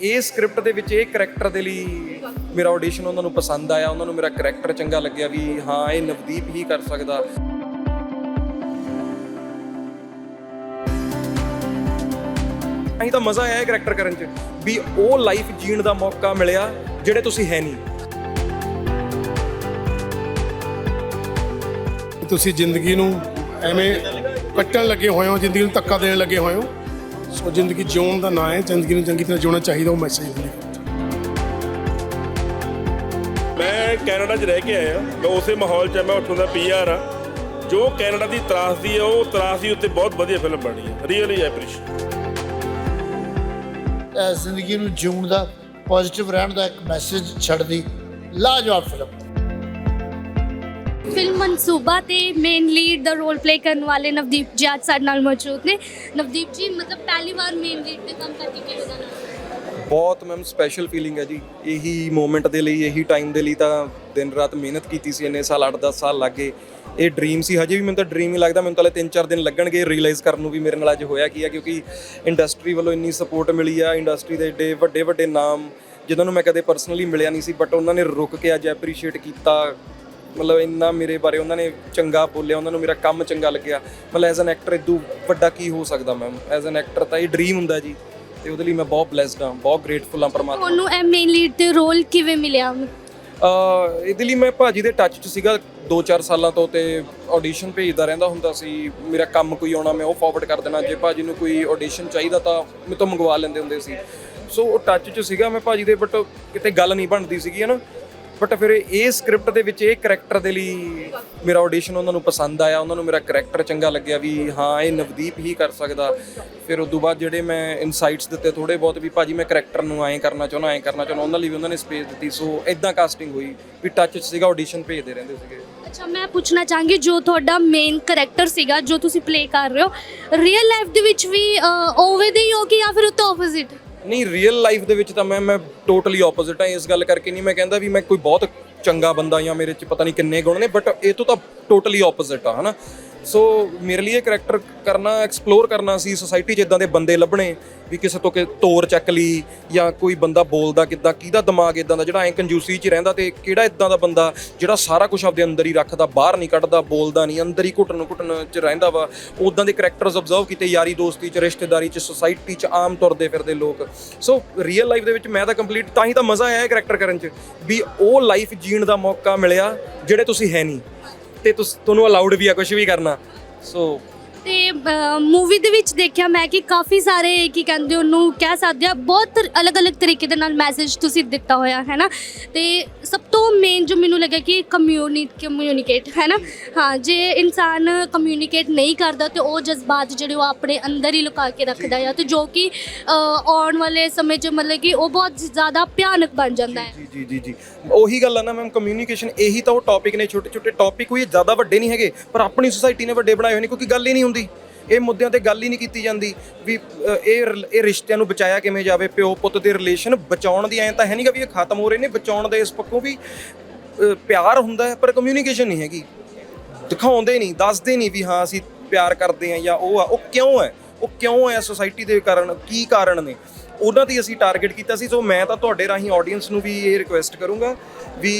ਇਹ ਸਕ੍ਰਿਪਟ ਦੇ ਵਿੱਚ ਇਹ ਕੈਰੈਕਟਰ ਦੇ ਲਈ ਮੇਰਾ ਆਡੀਸ਼ਨ ਉਹਨਾਂ ਨੂੰ ਪਸੰਦ ਆਇਆ, ਉਹਨਾਂ ਨੂੰ ਮੇਰਾ ਕੈਰੈਕਟਰ ਚੰਗਾ ਲੱਗਿਆ ਵੀ ਹਾਂ, ਇਹ ਨਵਦੀਪ ਹੀ ਕਰ ਸਕਦਾ। ਅਹੀਂ ਤਾਂ ਮਜ਼ਾ ਆਇਆ ਇਹ ਕੈਰੈਕਟਰ ਕਰਨ 'ਚ ਵੀ ਉਹ ਲਾਈਫ ਜੀਣ ਦਾ ਮੌਕਾ ਮਿਲਿਆ ਜਿਹੜੇ ਤੁਸੀਂ ਹੈ ਨਹੀਂ। ਤੁਸੀਂ ਜ਼ਿੰਦਗੀ ਨੂੰ ਐਵੇਂ ਕੱਟਣ ਲੱਗੇ ਹੋਏ ਹੋ, ਜ਼ਿੰਦਗੀ ਨੂੰ ਧੱਕਾ ਦੇਣ ਲੱਗੇ ਹੋਏ ਹੋ। ਸੋ ਜ਼ਿੰਦਗੀ ਜਿਉਣ ਦਾ ਨਾਂ ਹੈ ਜ਼ਿੰਦਗੀ ਨੂੰ ਚੰਗੀ ਤਰ੍ਹਾਂ ਜਿਉਣਾ ਚਾਹੀਦਾ ਉਹ ਮੈਸੇਜ ਦਿੰਦੀ ਮੈਂ ਕੈਨੇਡਾ 'ਚ ਰਹਿ ਕੇ ਆਇਆ। ਮੈਂ ਉਸੇ ਮਾਹੌਲ 'ਚ ਮੈਂ ਉੱਥੋਂ ਦਾ ਪੀਆਰ ਆ। ਜੋ ਕੈਨੇਡਾ ਦੀ ਤਰਾਸਦੀ ਹੈ ਉਹ ਤਰਾਸਦੀ ਉੱਤੇ ਬਹੁਤ ਵਧੀਆ ਫਿਲਮ ਬਣੀ ਹੈ। ਰੀਅਲੀ ਐਪਰੀਸ਼ੀਏਟ ਜ਼ਿੰਦਗੀ ਨੂੰ ਜਿਉਣ ਦਾ ਪੋਜ਼ਿਟਿਵ ਰਹਿਣ ਦਾ ਇੱਕ ਮੈਸੇਜ ਛੱਡਦੀ ਲਾਜਵਾਬ ਫਿਲਮ ਫਿਲਮ ਮਨਸੂਬਾ ਤੇ ਮੇਨ ਲੀਡ ਦਾ ਰੋਲ ਪਲੇ ਕਰਨ ਵਾਲੇ ਨਵਦੀਪ ਜੀ ਅੱਜ ਸਾਡੇ ਨਾਲ ਮੌਜੂਦ ਨੇ। ਨਵਦੀਪ ਜੀ, ਮਤਲਬ ਪਹਿਲੀ ਵਾਰ ਮੇਨ ਲੀਡ ਤੇ ਕੰਮ ਕਰਕੇ ਕਿਵੇਂ ਦਾ ਬਹੁਤ ਮੈਮ ਸਪੈਸ਼ਲ ਫੀਲਿੰਗ ਹੈ ਜੀ। ਇਹੀ ਮੂਮੈਂਟ ਦੇ ਲਈ, ਇਹੀ ਟਾਈਮ ਦੇ ਲਈ ਤਾਂ ਦਿਨ ਰਾਤ ਮਿਹਨਤ ਕੀਤੀ ਸੀ ਇੰਨੇ ਸਾਲ 8-10 ਸਾਲ ਲੱਗੇ। ਇਹ ਡ੍ਰੀਮ ਸੀ। ਹਜੇ ਵੀ ਮੈਨੂੰ ਤਾਂ ਡ੍ਰੀਮ ਹੀ ਲੱਗਦਾ, ਮੈਨੂੰ ਤਾਂ ਹਲੇ 3-4 ਦਿਨ ਲੱਗਣਗੇ। ਰਿਅਲਾਈਜ਼ ਕਰਨ ਨੂੰ ਵੀ ਮੇਰੇ ਨਾਲ ਅੱਜ ਹੋਇਆ ਕੀ ਆ ਕਿਉਂਕਿ ਇੰਡਸਟਰੀ ਵੱਲੋਂ ਇੰਨੀ ਸਪੋਰਟ ਮਿਲੀ ਆ। ਇੰਡਸਟਰੀ ਦੇ ਏਡੇ ਵੱਡੇ ਵੱਡੇ ਨਾਮ, ਜਿਨ੍ਹਾਂ ਨੂੰ ਮੈਂ ਕਦੇ ਪਰਸਨਲੀ ਮਿਲਿਆ ਨਹੀਂ ਸੀ ਬਟ ਉਹਨਾਂ ਨੇ ਰੁਕ ਕੇ ਅੱਜ ਐਪਰੀਸ਼ੀਏਟ ਕੀਤਾ। ਮਤਲਬ ਇੰਨਾ ਮੇਰੇ ਬਾਰੇ ਉਹਨਾਂ ਨੇ ਚੰਗਾ ਬੋਲਿਆ ਉਹਨਾਂ ਨੂੰ ਮੇਰਾ ਕੰਮ ਚੰਗਾ ਲੱਗਿਆ। ਮਤਲਬ ਐਜ਼ ਐਨ ਐਕਟਰ ਇਦੋਂ ਵੱਡਾ ਕੀ ਹੋ ਸਕਦਾ ਮੈਮ ਐਜ਼ ਐਨ ਐਕਟਰ ਤਾਂ ਇਹ ਡ੍ਰੀਮ ਹੁੰਦਾ ਜੀ। ਤੇ ਉਹਦੇ ਲਈ ਮੈਂ ਬਹੁਤ ਬlesed ਹਾਂ ਬਹੁਤ ਗ੍ਰੇਟਫੁਲ ਹਾਂ ਪਰਮਾਤਮਾ। ਤੁਹਾਨੂੰ ਇਹ ਮੇਨ ਲੀਡ ਤੇ ਰੋਲ ਕਿਵੇਂ ਮਿਲਿਆ? ਅਹ ਇਹਦੇ ਲਈ ਮੈਂ ਭਾਜੀ ਦੇ ਟੱਚ 'ਚ ਸੀਗਾ 2-4 ਸਾਲਾਂ ਤੋਂ ਤੇ ਆਡੀਸ਼ਨ ਭੇਜਦਾ ਰਹਿੰਦਾ ਹੁੰਦਾ ਸੀ। ਮੇਰਾ ਕੰਮ ਕੋਈ ਆਉਣਾ ਮੈਂ ਉਹ ਫਾਰਵਰਡ ਕਰ ਦੇਣਾ। ਜੇ ਭਾਜੀ ਨੂੰ ਕੋਈ ਆਡੀਸ਼ਨ ਚਾਹੀਦਾ ਤਾਂ ਮੇਰੇ ਤੋਂ ਮੰਗਵਾ ਲੈਂਦੇ ਹੁੰਦੇ ਸੀ। ਸੋ ਉਹ ਟੱਚ 'ਚ ਸੀਗਾ ਮੈਂ ਭਾਜੀ ਦੇ ਬਟ ਕਿਤੇ ਗੱਲ ਨਹੀਂ ਬਣਦੀ ਸੀਗੀ ਹਨਾ? ਬਟ ਫਿਰ ਇਹ ਸਕ੍ਰਿਪਟ ਦੇ ਵਿੱਚ ਇਹ ਕੈਰੈਕਟਰ ਦੇ ਲਈ ਮੇਰਾ ਆਡੀਸ਼ਨ ਉਹਨਾਂ ਨੂੰ ਪਸੰਦ ਆਇਆ, ਉਹਨਾਂ ਨੂੰ ਮੇਰਾ ਕੈਰੈਕਟਰ ਚੰਗਾ ਲੱਗਿਆ ਵੀ ਹਾਂ, ਇਹ ਨਵਦੀਪ ਹੀ ਕਰ ਸਕਦਾ। ਫਿਰ ਉਸ ਤੋਂ ਬਾਅਦ ਜਿਹੜੇ ਮੈਂ ਇਨਸਾਈਟਸ ਦਿੱਤੇ ਥੋੜੇ ਬਹੁਤ ਵੀ ਭਾਜੀ ਮੈਂ ਕੈਰੈਕਟਰ ਨੂੰ ਐਂ ਕਰਨਾ ਚਾਹੁੰਦਾ, ਐਂ ਕਰਨਾ ਚਾਹੁੰਦਾ, ਉਹਨਾਂ ਲਈ ਵੀ ਉਹਨਾਂ ਨੇ ਸਪੇਸ ਦਿੱਤੀ। ਸੋ ਇਦਾਂ ਕਾਸਟਿੰਗ ਹੋਈ ਵੀ ਟੱਚ 'ਚ ਸੀਗਾ ਆਡੀਸ਼ਨ ਭੇਜਦੇ ਰਹਿੰਦੇ ਸੀਗੇ। ਅੱਛਾ, ਮੈਂ ਪੁੱਛਣਾ ਚਾਹਾਂਗੀ ਜੋ ਤੁਹਾਡਾ ਮੇਨ ਕੈਰੈਕਟਰ ਸੀਗਾ, ਜੋ ਤੁਸੀਂ ਪਲੇ ਕਰ ਰਹੇ ਹੋ ਰੀਅਲ ਲਾਈਫ ਦੇ ਵਿੱਚ ਵੀ ਓਵੇਂ ਦੇ ਹੀ ਹੋ ਕਿ ਜਾਂ ਫਿਰ ਉਹ ਤੋਂ ਆਪੋਜ਼ਿਟ ਨਹੀਂ ਰੀਅਲ ਲਾਈਫ ਦੇ ਵਿੱਚ ਤਾਂ ਮੈਂ ਮੈਂ ਟੋਟਲੀ ਆਪੋਜ਼ਿਟ ਹਾਂ ਇਸ ਗੱਲ ਕਰਕੇ ਨਹੀਂ। ਮੈਂ ਕਹਿੰਦਾ ਵੀ ਮੈਂ ਕੋਈ ਬਹੁਤ ਚੰਗਾ ਬੰਦਾ ਜਾਂ ਮੇਰੇ 'ਚ ਪਤਾ ਨਹੀਂ ਕਿੰਨੇ ਗੁਣ ਨੇ ਬਟ ਇਹ ਤੋਂ ਤਾਂ ਟੋਟਲੀ ਆਪੋਜ਼ਿਟ ਆ, ਹਨਾ? ਸੋ ਮੇਰੇ ਲਈ ਇਹ ਕੈਰੈਕਟਰ ਕਰਨਾ ਐਕਸਪਲੋਰ ਕਰਨਾ ਸੀ ਸੋਸਾਇਟੀ 'ਚ ਇਦਾਂ ਦੇ ਬੰਦੇ ਲੱਭਣੇ, ਵੀ ਕਿਸੇ ਤੋਂ ਕਿ ਤੋਰ ਚੱਕ ਲਈ, ਜਾਂ ਕੋਈ ਬੰਦਾ ਬੋਲਦਾ ਕਿੱਦਾਂ, ਕਿਹਦਾ ਦਿਮਾਗ ਇਦਾਂ ਦਾ, ਜਿਹੜਾ ਐ ਕੰਜੂਸੀ 'ਚ ਰਹਿੰਦਾ ਤੇ ਕਿਹੜਾ ਇਦਾਂ ਦਾ ਬੰਦਾ, ਜਿਹੜਾ ਸਾਰਾ ਕੁਝ ਆਪਦੇ ਅੰਦਰ ਹੀ ਰੱਖਦਾ, ਬਾਹਰ ਨਹੀਂ ਕੱਢਦਾ, ਬੋਲਦਾ ਨਹੀਂ, ਅੰਦਰ ਹੀ ਘੁੱਟਣ ਘੁੱਟਣ 'ਚ ਰਹਿੰਦਾ ਵਾ। ਉਦਾਂ ਦੇ ਕੈਰੈਕਟਰਸ ਆਬਜ਼ਰਵ ਕੀਤੇ ਯਾਰੀ ਦੋਸਤੀ 'ਚ, ਰਿਸ਼ਤੇਦਾਰੀ 'ਚ ਸੋਸਾਇਟੀ 'ਚ, ਆਮ ਤੁਰਦੇ ਫਿਰਦੇ ਲੋਕ। ਸੋ ਰੀਅਲ ਲਾਈਫ ਦੇ ਵਿੱਚ ਮੈਂ ਤਾਂ ਕੰਪਲੀਟ ਤਾਂ ਹੀ ਤਾਂ ਮਜ਼ਾ ਆਇਆ ਇਹ ਕੈਰੈਕਟਰ ਕਰਨ 'ਚ, ਵੀ ਉਹ ਲਾਈਫ ਜੀਣ ਦਾ ਮੌਕਾ ਮਿਲਿਆ, ਜਿਹੜੇ ਤੁਸੀਂ ਹੈ ਨਹੀਂ। ਤੇ ਤੁਸ ਤੁਹਾਨੂੰ ਅਲਾਉਡ ਵੀ ਆ ਕੁਝ ਵੀ ਕਰਨਾ। ਸੋ ਤੇ ਮੂਵੀ ਦੇ ਵਿੱਚ ਦੇਖਿਆ ਮੈਂ ਕਿ ਕਾਫੀ ਸਾਰੇ ਕੀ ਕਹਿੰਦੇ ਉਹਨੂੰ ਕਹਿ ਸਕਦੇ ਆ, ਬਹੁਤ ਅਲੱਗ-ਅਲੱਗ ਤਰੀਕੇ ਦੇ ਨਾਲ ਮੈਸੇਜ ਤੁਸੀਂ ਦਿੱਤਾ ਹੋਇਆ ਹੈ ਨਾ ਤੇ ਸਭ ਤੋਂ ਮੇਨ ਜੋ ਮੈਨੂੰ ਲੱਗਾ ਕਿ ਕਮਿਊਨਿਟ ਕਮਿਊਨੀਕੇਟ ਹੈ ਨਾ ਹਾਂ, ਜੇ ਇਨਸਾਨ ਕਮਿਊਨੀਕੇਟ ਨਹੀਂ ਕਰਦਾ ਤੇ ਉਹ ਜਜ਼ਬਾਤ ਜਿਹੜੇ ਉਹ ਆਪਣੇ ਅੰਦਰ ਹੀ ਲੁਕਾ ਕੇ ਰੱਖਦਾ ਆ ਤੇ ਜੋ ਕਿ ਆਉਣ ਵਾਲੇ ਸਮੇਂ 'ਚ ਮਤਲਬ ਕਿ ਉਹ ਬਹੁਤ ਜ਼ਿਆਦਾ ਭਿਆਨਕ ਬਣ ਜਾਂਦਾ ਹੈ। ਜੀ ਜੀ ਜੀ ਉਹੀ ਗੱਲ ਆ ਨਾ ਮੈਮ ਕਮਿਊਨੀਕੇਸ਼ਨ ਇਹੀ ਤਾਂ ਉਹ ਟੌਪਿਕ ਨੇ ਛੋਟੇ ਛੋਟੇ ਟੌਪਿਕ ਕੋਈ ਜ਼ਿਆਦਾ ਵੱਡੇ ਨਹੀਂ ਹੈਗੇ, ਪਰ ਆਪਣੀ ਸੋਸਾਇਟੀ ਨੇ ਵੱਡੇ ਬਣਾਏ ਹੋਏ ਨੇ, ਕਿਉਂਕਿ ਗੱਲ ਹੀ ਨਹੀਂ ਹੁੰਦੀ। ਇਹ ਮੁੱਦਿਆਂ ਤੇ ਗੱਲ ਹੀ ਨਹੀਂ ਕੀਤੀ ਜਾਂਦੀ ਵੀ ਅ, ਇਹ ਰਿਲ- ਇਹ ਰਿਸ਼ਤਿਆਂ ਨੂੰ ਬਚਾਇਆ ਕਿਵੇਂ ਜਾਵੇ ਪਿਓ ਪੁੱਤ ਦੇ ਰਿਲੇਸ਼ਨ ਬਚਾਉਣ ਦੀ ਐਂ ਤਾਂ ਹੈ ਨਹੀਂਗਾ ਵੀ ਇਹ ਖਤਮ ਹੋ ਰਹੇ ਨੇ ਬਚਾਉਣ ਦੇ ਇਸ ਪੱਖੋਂ ਵੀ ਅ, ਪਿਆਰ ਹੁੰਦਾ ਹੈ ਪਰ ਕਮਿਊਨੀਕੇਸ਼ਨ ਨਹੀਂ ਹੈਗੀ। ਦਿਖਾਉਂਦੇ ਨਹੀਂ ਦੱਸਦੇ ਨਹੀਂ ਵੀ ਹਾਂ ਅਸੀਂ ਪਿਆਰ ਕਰਦੇ ਹਾਂ ਜਾਂ ਉਹ ਆ। ਉਹ ਕਿਉਂ ਹੈ? ਉਹ ਕਿਉਂ ਹੈ ਸੋਸਾਇਟੀ ਦੇ ਕਾਰਨ ਕੀ ਕਾਰਨ ਨੇ? ਉਹਨਾਂ ਤੇ ਅਸੀਂ ਟਾਰਗੇਟ ਕੀਤਾ ਸੀ ਸੋ ਮੈਂ ਤਾਂ ਤੁਹਾਡੇ ਰਾਹੀਂ ਆਡੀਅנס ਨੂੰ ਵੀ ਇਹ ਰਿਕੁਐਸਟ ਕਰੂੰਗਾ ਵੀ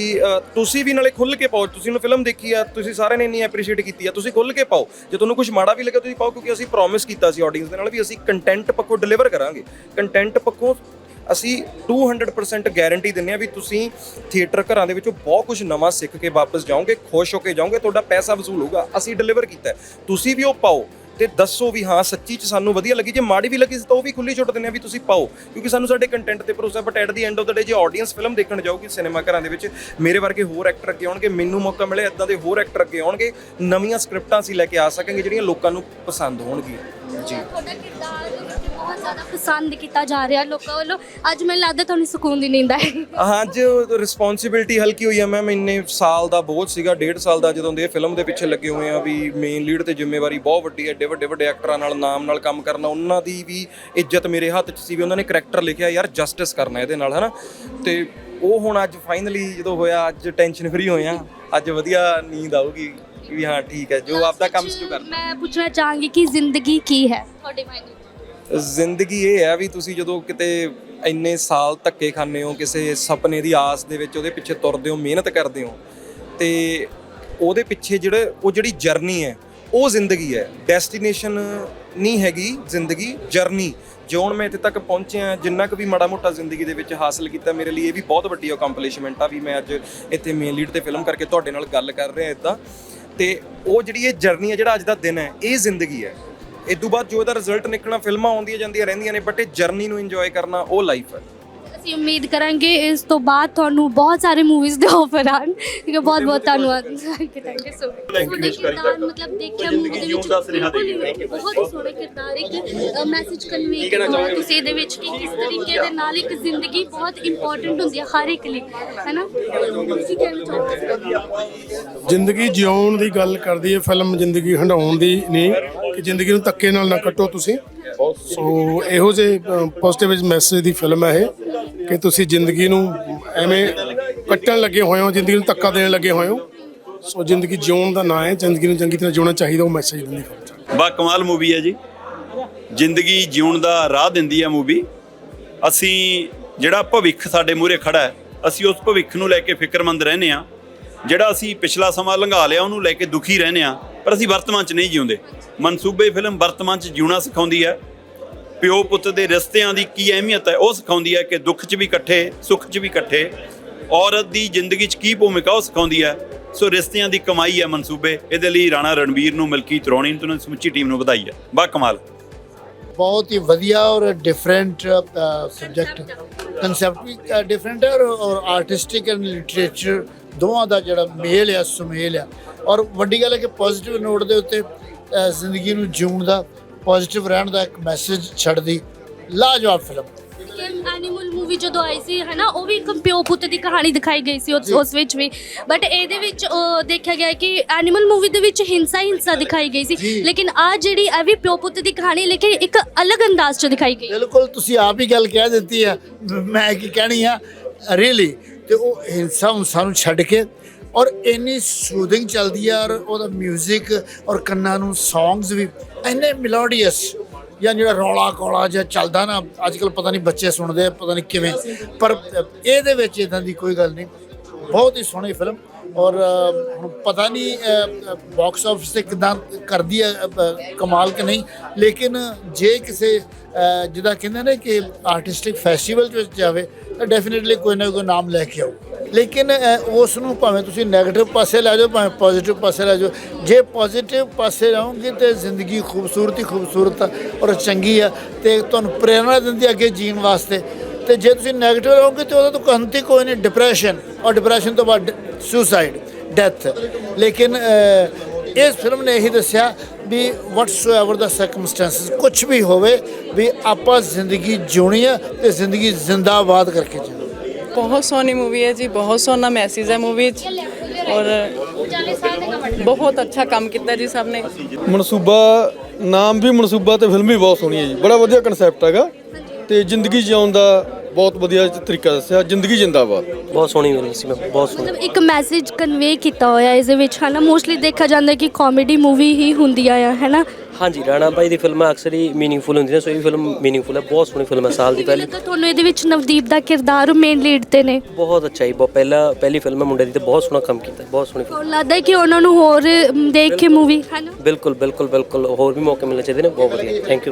ਤੁਸੀਂ ਵੀ ਨਾਲੇ ਖੁੱਲ ਕੇ ਪਾਓ, ਤੁਸੀਂ ਨੂੰ ਫਿਲਮ ਦੇਖੀ ਆ, ਤੁਸੀਂ ਸਾਰਿਆਂ ਨੇ ਇੰਨੀ ਐਪਰੀਸ਼ੀਏਟ ਕੀਤੀ ਆ, ਤੁਸੀਂ ਖੁੱਲ ਕੇ ਪਾਓ। ਜੇ ਤੁਹਾਨੂੰ ਕੁਝ ਮਾੜਾ ਵੀ ਲੱਗਾ ਤੁਸੀਂ ਪਾਓ, ਕਿਉਂਕਿ ਅਸੀਂ ਪ੍ਰੋਮਿਸ ਕੀਤਾ ਸੀ ਆਡੀਅנס ਦੇ ਨਾਲ ਵੀ ਅਸੀਂ ਕੰਟੈਂਟ ਪੱਖੋਂ ਡਿਲੀਵਰ ਕਰਾਂਗੇ। ਕੰਟੈਂਟ ਪੱਖੋਂ ਅਸੀਂ 200% ਗਾਰੰਟੀ ਦਿੰਨੇ ਆ ਵੀ ਤੁਸੀਂ ਥੀਏਟਰ ਘਰਾਂ ਦੇ ਵਿੱਚੋਂ ਬਹੁਤ ਕੁਝ ਨਵਾਂ ਸਿੱਖ ਕੇ ਵਾਪਸ ਜਾਓਗੇ, ਖੁਸ਼ ਹੋ ਕੇ ਜਾਓਗੇ, ਤੁਹਾਡਾ ਪੈਸਾ ਵਸੂਲ ਹੋਊਗਾ, ਅਸੀਂ ਡਿਲੀਵਰ ਕੀਤਾ। ਤੁਸੀਂ ਵੀ ਉਹ ਪਾਓ ਤੇ ਦੱਸੋ ਵੀ ਹਾਂ, ਸੱਚੀ ਚ ਸਾਨੂੰ ਵਧੀਆ ਲੱਗੀ। ਜੇ ਮਾੜੀ ਵੀ ਲੱਗੀ ਤਾਂ ਉਹ ਵੀ ਖੁੱਲੀ ਛੁੱਟ ਦਿੰਦੇ ਆ ਵੀ ਤੁਸੀਂ ਪਾਓ। ਕਿਉਂਕਿ ਸਾਨੂੰ ਸਾਡੇ ਕੰਟੈਂਟ ਤੇ ਭਰੋਸਾ but at the end of the day ਜੇ ਆਡੀਅנס ਫਿਲਮ ਦੇਖਣ ਜਾਊਗੀ ਸਿਨੇਮਾ ਘਰਾਂ ਦੇ ਵਿੱਚ, ਮੇਰੇ ਵਰਗੇ ਹੋਰ ਐਕਟਰ ਅੱਗੇ ਆਉਣਗੇ, ਮੈਨੂੰ ਮੌਕਾ ਮਿਲੇ ਇਦਾਂ ਦੇ ਹੋਰ ਐਕਟਰ ਅੱਗੇ ਆਉਣਗੇ, ਨਵੀਆਂ ਸਕ੍ਰਿਪਟਾਂ ਅਸੀਂ ਲੈ ਕੇ ਆ ਸਕਾਂਗੇ ਜਿਹੜੀਆਂ ਲੋਕਾਂ ਨੂੰ ਪਸੰਦ ਹੋਣਗੀਆਂ। ਜੀ ਤੁਹਾਡਾ ਕਿਰਦਾਰ ਜ਼ਿਆਦਾ ਪਸੰਦ ਕੀਤਾ ਜਾ ਰਿਹਾ ਲੋਕਾਂ ਵੱਲੋਂ। ਅੱਜ ਮੈਨੂੰ ਲੱਗਦਾ ਤੁਹਾਨੂੰ ਸਕੂਨ ਦੀ ਨੀਂਦ ਹਾਂ ਅੱਜ ਰਿਸਪੌਂਸਿਬਿਲਟੀ ਹਲਕੀ ਹੋਈ ਆ ਮੈਮ ਇੰਨੇ ਸਾਲ ਦਾ ਬੋਝ ਸੀਗਾ ਡੇਢ ਸਾਲ ਦਾ ਜਦੋਂ ਦੇ ਫਿਲਮ ਦੇ ਪਿੱਛੇ ਲੱਗੇ ਹੋਏ ਆ ਵੀ ਮੇਨ ਲੀਡ ਤੇ ਜ਼ਿੰਮੇਵਾਰੀ ਬਹੁਤ ਵੱਡੀ ਹੈ ਏਡੇ ਵੱਡੇ ਵੱਡੇ ਐਕਟਰਾਂ ਨਾਲ ਨਾਮ ਨਾਲ ਕੰਮ ਕਰਨਾ ਉਹਨਾਂ ਦੀ ਵੀ ਇੱਜ਼ਤ ਮੇਰੇ ਹੱਥ 'ਚ ਸੀ ਵੀ ਉਹਨਾਂ ਨੇ ਕਰੈਕਟਰ ਲਿਖਿਆ ਯਾਰ ਜਸਟਿਸ ਕਰਨਾ ਇਹਦੇ ਨਾਲ ਹਨਾ? ਤੇ ਉਹ ਹੁਣ ਅੱਜ ਫਾਈਨਲੀ ਜਦੋਂ ਹੋਇਆ ਅੱਜ ਟੈਨਸ਼ਨ ਫਰੀ ਹੋਏ ਆ ਅੱਜ ਵਧੀਆ ਨੀਂਦ ਆਊਗੀ ਵੀ ਹਾਂ ਠੀਕ ਹੈ ਜੋ ਆਪਦਾ ਕੰਮ ਸੀ ਜੋ ਕਰਨਾ। ਮੈਂ ਪੁੱਛਣਾ ਚਾਹਾਂਗੀ ਕਿ ਜ਼ਿੰਦਗੀ ਕੀ ਹੈ ਤੁਹਾਡੇ ਮਾਇਨੇ ਜ਼ਿੰਦਗੀ ਇਹ ਹੈ ਵੀ ਤੁਸੀਂ ਜਦੋਂ ਕਿਤੇ ਇੰਨੇ ਸਾਲ ਧੱਕੇ ਖਾਂਦੇ ਹੋ, ਕਿਸੇ ਸੁਪਨੇ ਦੀ ਆਸ ਦੇ ਵਿੱਚ ਉਹਦੇ ਪਿੱਛੇ ਤੁਰਦੇ ਹੋ, ਮਿਹਨਤ ਕਰਦੇ ਹੋ, ਤੇ ਉਹਦੇ ਪਿੱਛੇ ਜਿਹੜਾ ਉਹ ਜਿਹੜੀ ਜਰਨੀ ਹੈ, ਉਹ ਜ਼ਿੰਦਗੀ ਹੈ। ਡੈਸਟੀਨੇਸ਼ਨ ਨਹੀਂ ਹੈਗੀ ਜ਼ਿੰਦਗੀ ਜਰਨੀ ਜੋ ਹੁਣ ਮੈਂ ਇੱਥੇ ਤੱਕ ਪਹੁੰਚਿਆ, ਜਿੰਨਾ ਕੁ ਵੀ ਮਾੜਾ ਮੋਟਾ ਜ਼ਿੰਦਗੀ ਦੇ ਵਿੱਚ ਹਾਸਲ ਕੀਤਾ, ਮੇਰੇ ਲਈ ਇਹ ਵੀ ਬਹੁਤ ਵੱਡੀ ਅਕੰਪਲਿਸ਼ਮੈਂਟ ਆ ਵੀ ਮੈਂ ਅੱਜ ਇੱਥੇ ਮੇਨ ਲੀਡ ਤੇ ਫਿਲਮ ਕਰਕੇ ਤੁਹਾਡੇ ਨਾਲ ਗੱਲ ਕਰ ਰਿਹਾ ਇਦਾਂ। ਤੇ ਉਹ ਜਿਹੜੀ ਇਹ ਜਰਨੀ ਹੈ, ਜਿਹੜਾ ਅੱਜ ਦਾ ਦਿਨ ਹੈ, ਇਹ ਜ਼ਿੰਦਗੀ ਹੈ। ਇਸ ਤੋਂ ਬਾਅਦ ਜੋ ਇਹਦਾ ਰਿਜ਼ਲਟ ਨਿਕਲਣਾ ਫਿਲਮਾਂ ਆਉਂਦੀਆਂ ਜਾਂਦੀਆਂ ਰਹਿੰਦੀਆਂ ਨੇ ਬਟ ਇਹ ਜਰਨੀ ਨੂੰ ਇੰਜੋਏ ਕਰਨਾ ਉਹ ਲਾਈਫ ਹੈ। ਅਸੀਂ ਉਮੀਦ ਕਰਾਂਗੇ ਇਸ ਤੋਂ ਬਾਅਦ ਤੁਹਾਨੂੰ ਬਹੁਤ ਸਾਰੇ ਮੂਵੀਜ਼ ਦੇ ਆਫਰ ਆਣ ਠੀਕ ਹੈ ਬਹੁਤ ਬਹੁਤ ਧੰਨਵਾਦ। ਥੈਂਕ ਯੂ ਸੋ ਮਚ ਕਿਰਦਾਰ ਮਤਲਬ ਦੇਖਿਆ ਮੂਵੀ ਦੇ ਵਿੱਚ ਬਹੁਤ ਹੀ ਸੋਹਣਾ ਕਿਰਦਾਰ ਇੱਕ ਮੈਸੇਜ ਕਨਵੇ ਕੀਤਾ ਤੁਸੀਂ ਇਹਦੇ ਵਿੱਚ ਕਿ ਕਿਸ ਤਰੀਕੇ ਦੇ ਨਾਲ ਇੱਕ ਜ਼ਿੰਦਗੀ ਬਹੁਤ ਇੰਪੋਰਟੈਂਟ ਹੁੰਦੀ ਹੈ ਹਰ ਇੱਕ ਲਈ ਹੈ ਨਾ ਤੁਸੀਂ ਕਹਿਣਾ ਚਾਹੋਗੇ? ਜ਼ਿੰਦਗੀ ਜਿਉਣ ਦੀ ਗੱਲ ਕਰਦੀ ਹੈ ਫਿਲਮ ਜ਼ਿੰਦਗੀ ਹੰਡਾਉਣ ਦੀ ਨਹੀਂ। ਕਿ ਜ਼ਿੰਦਗੀ ਨੂੰ ਧੱਕੇ ਨਾਲ ਨਾ ਕੱਟੋ ਤੁਸੀਂ। ਸੋ ਇਹੋ ਜਿਹੇ ਪੋਜ਼ਿਟਿਵ ਮੈਸੇਜ ਦੀ ਫਿਲਮ ਹੈ ਇਹ, ਕਿ ਤੁਸੀਂ ਜ਼ਿੰਦਗੀ ਨੂੰ ਐਵੇਂ ਕੱਟਣ ਲੱਗੇ ਹੋਏ ਹੋ, ਜ਼ਿੰਦਗੀ ਨੂੰ ਧੱਕਾ ਦੇਣ ਲੱਗੇ ਹੋਏ ਹੋ। ਸੋ ਜ਼ਿੰਦਗੀ ਜਿਉਣ ਦਾ ਨਾਂ ਹੈ, ਜ਼ਿੰਦਗੀ ਨੂੰ ਚੰਗੀ ਤਰ੍ਹਾਂ ਜਿਉਣਾ ਚਾਹੀਦਾ, ਉਹ ਮੈਸੇਜ ਦਿੰਦੀ ਫਿਲਮ ਬਾ ਕਮਾਲ ਮੂਵੀ ਹੈ ਜੀ। ਜ਼ਿੰਦਗੀ ਜਿਉਣ ਦਾ ਰਾਹ ਦਿੰਦੀ ਹੈ ਮੂਵੀ ਅਸੀਂ ਜਿਹੜਾ ਭਵਿੱਖ ਸਾਡੇ ਮੂਹਰੇ ਖੜਾ ਹੈ, ਅਸੀਂ ਉਸ ਭਵਿੱਖ ਨੂੰ ਲੈ ਕੇ ਫਿਕਰਮੰਦ ਰਹਿੰਦੇ ਆ ਜਿਹੜਾ ਅਸੀਂ ਪਿਛਲਾ ਸਮਾਂ ਲੰਘਾ ਲਿਆ, ਉਹਨੂੰ ਲੈ ਕੇ ਦੁਖੀ ਰਹਿੰਦੇ ਆ ਪਰ ਅਸੀਂ ਵਰਤਮਾਨ 'ਚ ਨਹੀਂ ਜਿਉਂਦੇ। ਮਨਸੂਬੇ ਫਿਲਮ ਵਰਤਮਾਨ 'ਚ ਜਿਉਣਾ ਸਿਖਾਉਂਦੀ ਹੈ। ਪਿਓ ਪੁੱਤ ਦੇ ਰਿਸ਼ਤਿਆਂ ਦੀ ਕੀ ਅਹਿਮੀਅਤ ਹੈ, ਉਹ ਸਿਖਾਉਂਦੀ ਹੈ ਕਿ ਦੁੱਖ 'ਚ ਵੀ ਇਕੱਠੇ, ਸੁੱਖ 'ਚ ਵੀ ਇਕੱਠੇ, ਔਰਤ ਦੀ ਜ਼ਿੰਦਗੀ 'ਚ ਕੀ ਭੂਮਿਕਾ ਉਹ ਸਿਖਾਉਂਦੀ ਹੈ। ਸੋ ਰਿਸ਼ਤਿਆਂ ਦੀ ਕਮਾਈ ਹੈ ਮਨਸੂਬੇ। ਇਹਦੇ ਲਈ ਰਾਣਾ ਰਣਵੀਰ ਨੂੰ ਮਲਕੀਤ ਤਰੌਣੀ ਨੂੰ ਸਮੁੱਚੀ ਟੀਮ ਨੂੰ ਵਧਾਈ ਹੈ। ਬਾ ਕਮਾਲ। ਬਹੁਤ ਹੀ ਵਧੀਆ ਔਰ ਡਿਫਰੈਂਟ ਸਬਜੈਕਟ ਕਨਸੈਪਟ ਵੀ ਡਿਫਰੈਂਟ ਹੈ ਔਰ- ਆਰਟਿਸਟਿਕ ਐਂਡ ਲਿਟਰੇਚਰ ਦੋਵਾਂ ਦਾ ਜਿਹੜਾ ਮੇਲ ਹੈ, ਸੁਮੇਲ ਹੈ। ਔਰ ਵੱਡੀ ਗੱਲ ਹੈ ਕਿ ਪੋਜ਼ਿਟਿਵ ਨੋਟ ਦੇ ਉੱਤੇ ਜ਼ਿੰਦਗੀ ਨੂੰ ਜਿਉਣ ਦਾ ਪੋਜ਼ਿਟਿਵ ਰਹਿਣ ਦਾ ਇੱਕ ਮੈਸੇਜ ਛੱਡਦੀ ਲਾਜਵਾਬ ਫਿਲਮ ਐਨੀਮਲ ਮੂਵੀ ਜਦੋਂ ਆਈ ਸੀ ਹੈ ਨਾ ਉਹ ਵੀ ਇੱਕ ਪਿਓ ਪੁੱਤ ਦੀ ਕਹਾਣੀ ਦਿਖਾਈ ਗਈ ਸੀ ਉਸ ਵਿੱਚ ਵੀ। ਬਟ ਇਹਦੇ ਵਿੱਚ ਉਹ ਦੇਖਿਆ ਗਿਆ ਕਿ ਐਨੀਮਲ ਮੂਵੀ ਦੇ ਵਿੱਚ ਹਿੰਸਾ ਹੀ ਹਿੰਸਾ ਦਿਖਾਈ ਗਈ ਸੀ। ਲੇਕਿਨ ਆ ਜਿਹੜੀ ਇਹ ਵੀ ਪਿਓ ਪੁੱਤ ਦੀ ਕਹਾਣੀ ਲੇਕਿਨ ਇੱਕ ਅਲੱਗ ਅੰਦਾਜ਼ 'ਚ ਦਿਖਾਈ ਗਈ। ਬਿਲਕੁਲ ਤੁਸੀਂ ਆਪ ਹੀ ਗੱਲ ਕਹਿ ਦਿੱਤੀ ਆ ਮੈਂ ਕੀ ਕਹਿਣੀ ਆ ਰੀਲੀ ਤੇ ਉਹ ਹਿੰਸਾ ਹਿੰਸਾ ਨੂੰ ਛੱਡ ਕੇ ਔਰ ਇੰਨੀ ਸੂਦਿੰਗ ਚੱਲਦੀ ਆ ਔਰ ਉਹਦਾ 뮤직 ਔਰ ਕੰਨਾਂ ਨੂੰ ਸੌਂਗਸ ਵੀ ਇੰਨੇ ਮਿਲੋਡੀਅਸ ਜਾਂ ਜਿਹੜਾ ਰੌਲਾ ਕੋਲਾ ਜਿਹਾ ਚੱਲਦਾ ਨਾ ਅੱਜ ਕੱਲ ਪਤਾ ਨਹੀਂ ਬੱਚੇ ਸੁਣਦੇ ਆ, ਪਤਾ ਨਹੀਂ ਕਿਵੇਂ ਪਰ ਇਹਦੇ ਵਿੱਚ ਇਦਾਂ ਦੀ ਕੋਈ ਗੱਲ ਨਹੀਂ। ਬਹੁਤ ਹੀ ਸੋਹਣੀ ਫਿਲਮ ਔਰ ਹੁਣ ਪਤਾ ਨਹੀਂ ਬਾਕਸ ਆਫਿਸ ਤੇ ਕਿਦਾਂ ਕਰਦੀ ਹੈ ਕਮਾਲ ਕਿ ਨਹੀਂ ਲੇਕਿਨ ਜੇ ਕਿਸੇ ਅ, ਜਿੱਦਾਂ ਕਹਿੰਦੇ ਨੇ ਕਿ ਆਰਟਿਸਟਿਕ ਫੈਸਟੀਵਲ ਵਿੱਚ ਜਾਵੇ ਤਾਂ ਡੈਫੀਨਿਟਲੀ ਕੋਈ ਨਾ ਕੋਈ ਨਾਮ ਲੈ ਕੇ ਆਓ ਲੇਕਿਨ ਉਸ ਨੂੰ ਭਾਵੇਂ ਤੁਸੀਂ 네ਗੇਟਿਵ ਪਾਸੇ ਲੈ ਜਾਓ ਭਾਵੇਂ ਪੋਜ਼ਿਟਿਵ ਪਾਸੇ ਲੈ ਜਾਓ ਜੇ ਪੋਜ਼ਿਟਿਵ ਪਾਸੇ ਰਹੋਗੇ ਤੇ ਜ਼ਿੰਦਗੀ ਖੂਬਸੂਰਤੀ ਖੂਬਸੂਰਤ ਆ ਔਰ ਚੰਗੀ ਆ ਤੇ ਤੁਹਾਨੂੰ ਪ੍ਰੇਰਣਾ ਦਿੰਦੀ ਅੱਗੇ ਜੀਣ ਵਾਸਤੇ। ਤੇ ਜੇ ਤੁਸੀਂ 네ਗੇਟਿਵ ਰਹੋਗੇ ਤੇ ਉਹਦਾ ਤਾਂ ਅੰਤ ਹੀ ਕੋਈ ਨਹੀਂ ਡਿਪਰੈਸ਼ਨ ਔਰ ਡਿਪਰੈਸ਼ਨ ਤੋਂ ਬਾਅਦ ਸੁਸਾਈਡ ਡੈਥ ਲੇਕਿਨ ਇਸ ਫਿਲਮ ਨੇ ਇਹੀ ਦੱਸਿਆ ਵੀ ਵਟਸੋਐਵਰ ਦਾ ਸਰਕਮਸਟੈਂਸਸ ਕੁਝ ਵੀ ਹੋਵੇ ਵੀ ਆਪਾਂ ਜ਼ਿੰਦਗੀ ਜਿਉਣੀ ਆ ਤੇ ਜ਼ਿੰਦਗੀ ਜ਼ਿੰਦਾਬਾਦ ਕਰਕੇ ਜਿਉਣੀ ਬਹੁਤ ਸੋਹਣੀ ਮੂਵੀ ਹੈ ਜੀ ਬਹੁਤ ਸੋਹਣਾ ਮੈਸੇਜ ਹੈ ਮੂਵੀ 'ਚ। ਔਰ ਬਹੁਤ ਅੱਛਾ ਕੰਮ ਕੀਤਾ ਜੀ ਸਭ ਨੇ। ਮਨਸੂਬਾ ਨਾਮ ਵੀ ਮਨਸੂਬਾ ਤੇ ਫਿਲਮ ਵੀ ਬਹੁਤ ਸੋਹਣੀ ਹੈ ਜੀ। ਬੜਾ ਵਧੀਆ ਕਨਸੈਪਟ ਹੈਗਾ। ਤੇ ਜ਼ਿੰਦਗੀ ਜਿਉਣ ਦਾ ਬਹੁਤ ਵਧੀਆ ਤਰੀਕਾ ਦੱਸਿਆ ਜ਼ਿੰਦਗੀ ਜਿੰਦਾਬਾਦ। ਬਹੁਤ ਸੋਹਣੀ ਫਿਲਮ ਸੀ ਮੈਂ ਬਹੁਤ ਸੋਹਣੀ। ਮਤਲਬ ਇੱਕ ਮੈਸੇਜ ਕਨਵੇ ਕੀਤਾ ਹੋਇਆ ਇਸ ਦੇ ਵਿੱਚ ਹੈ ਨਾ ਮੋਸਟਲੀ ਦੇਖਿਆ ਜਾਂਦਾ ਕਿ ਕਾਮੇਡੀ ਮੂਵੀ ਹੀ ਹੁੰਦੀਆਂ ਆ ਹੈ ਨਾ ਹਾਂਜੀ ਰਾਣਾ ਭਾਈ ਦੀ ਫਿਲਮਾਂ ਅਕਸਰ ਹੀ ਮੀਨਿੰਗਫੁਲ ਹੁੰਦੀਆਂ ਨੇ ਸੋ ਇਹ ਵੀ ਫਿਲਮ ਮੀਨਿੰਗਫੁਲ ਹੈ ਬਹੁਤ ਸੋਹਣੀ ਫਿਲਮ ਹੈ ਸਾਲ ਦੀ ਪਹਿਲੀ ਲੱਗਾ ਤੁਹਾਨੂੰ ਇਹਦੇ ਵਿੱਚ ਨਵਦੀਪ ਦਾ ਕਿਰਦਾਰ ਮੇਨ ਲੀਡ ਤੇ ਨੇ। ਬਹੁਤ ਅੱਛਾ ਹੀ ਬਹੁਤ ਪਹਿਲਾ ਪਹਿਲੀ ਫਿਲਮ ਹੈ ਮੁੰਡੇ ਦੀ ਤੇ ਬਹੁਤ ਸੋਹਣਾ ਕੰਮ ਕੀਤਾ ਬਹੁਤ ਸੋਹਣੀ ਫਿਲਮ ਤੁਹਾਨੂੰ ਲੱਗਦਾ ਹੈ ਕਿ ਉਹਨਾਂ ਨੂੰ ਹੋਰ ਅਮ, ਦੇਖ ਕੇ ਮੂਵੀ ਹੈ ਨਾ ਬਿਲਕੁਲ ਬਿਲਕੁਲ ਬਿਲਕੁਲ ਹੋਰ ਵੀ ਮੌਕੇ ਮਿਲਣੇ ਚਾਹੀਦੇ ਨੇ ਬਹੁਤ ਵਧੀਆ ਥੈਂਕ ਯੂ